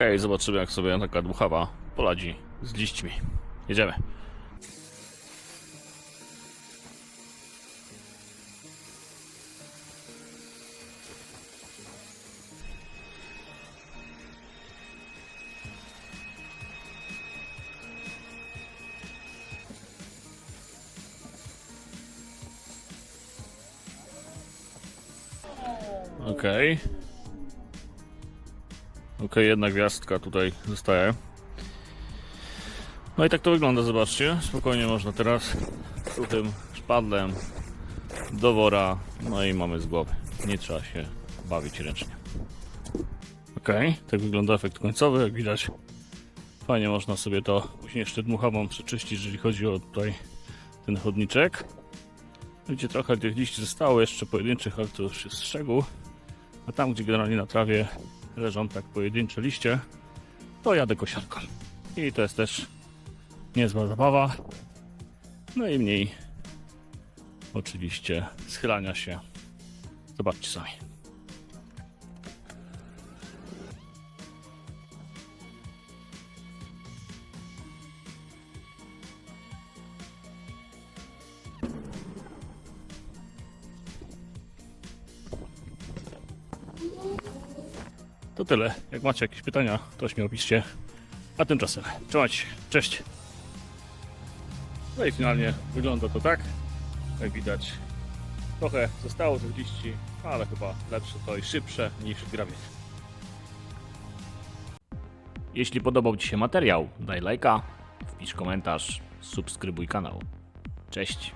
Okej, zobaczymy jak sobie taka dmuchawa poladzi z liśćmi. Jedziemy. Okej. Okej, jedna gwiazdka tutaj zostaje. No i tak to wygląda, zobaczcie. Spokojnie można teraz suchym szpadlem do wora. No i mamy z głowy. Nie trzeba się bawić ręcznie. Okej, tak wygląda efekt końcowy. Jak widać, fajnie można sobie to później jeszcze dmuchawą przeczyścić, jeżeli chodzi o tutaj ten chodniczek. Widzicie, trochę tych liści zostało jeszcze pojedynczych, ale to już jest szczegół. A tam, gdzie generalnie na trawie leżą tak pojedyncze liście, to jadę kosiarką. I to jest też niezła zabawa. No i mniej oczywiście schylania się. Zobaczcie sami. To tyle. Jak macie jakieś pytania, to śmiało piszcie. A tymczasem trzymajcie się. Cześć. No i finalnie wygląda to tak. Jak widać, trochę zostało tych liści, ale chyba lepsze to i szybsze niż grawienie. Jeśli podobał Ci się materiał, daj lajka, wpisz komentarz, subskrybuj kanał. Cześć.